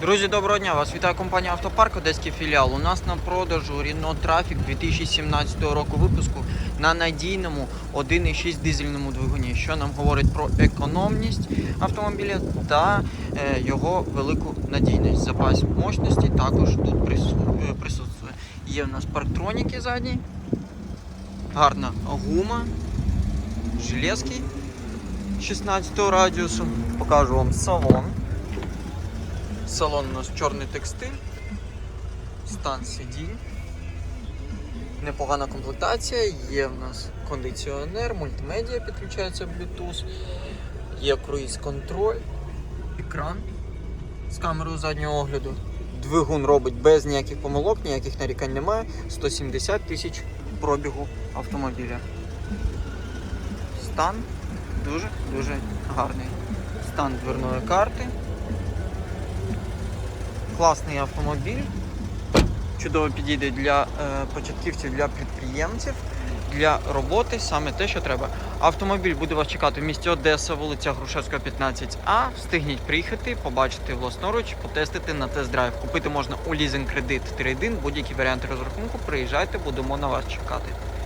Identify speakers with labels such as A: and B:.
A: Друзі, доброго дня! Вас вітає компанія Автопарк, Одеський філіал. У нас на продажу Renault Traffic 2017 року випуску на надійному 1,6 дизельному двигуні, що нам говорить про економність автомобіля та е, його велику надійність. Запас мощності також тут е, присутствує. Є в нас парктроніки задні, гарна гума, железки 16 радіусу. Покажу вам салон. Салон у нас чорний текстиль, стан сидінь, непогана комплектація, є в нас кондиціонер, мультимедіа підключається Bluetooth, є круїз-контроль, екран з камерою заднього огляду. Двигун робить без ніяких помилок, ніяких нарікань немає. 170 тисяч пробігу автомобіля. Стан дуже-дуже гарний. Стан дверної карти. Класний автомобіль. Чудово підійде для е, початківців, для підприємців, для роботи саме те, що треба. Автомобіль буде вас чекати в місті Одеса, вулиця Грушевська, 15А. Встигніть приїхати, побачити власноруч, потестити на тест-драйв. Купити можна у лізинг кредит 3.1, будь-які варіанти розрахунку. Приїжджайте, будемо на вас чекати.